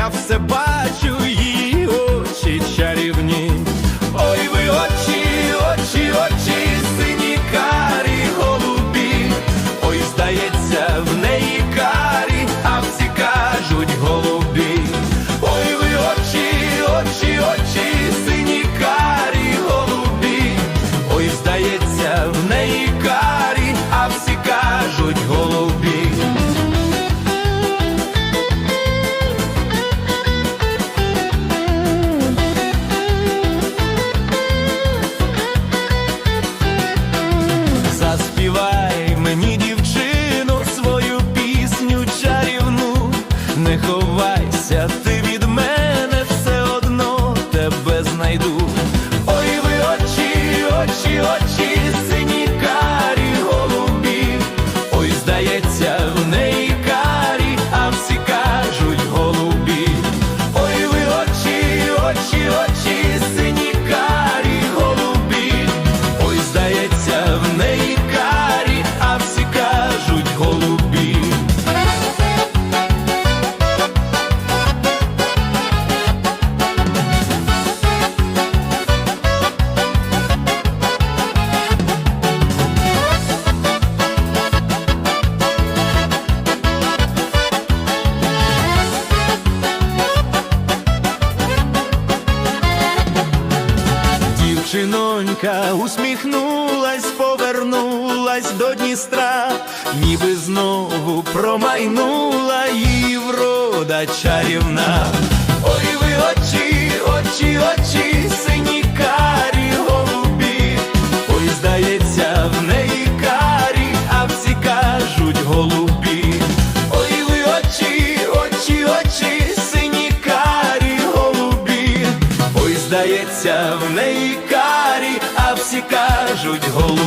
я все бачу. sai do Жінонька усміхнулась, повернулась до Дністра, ніби знову промайнула її врода чарівна. здається, в неї карі, а всі кажуть голубі.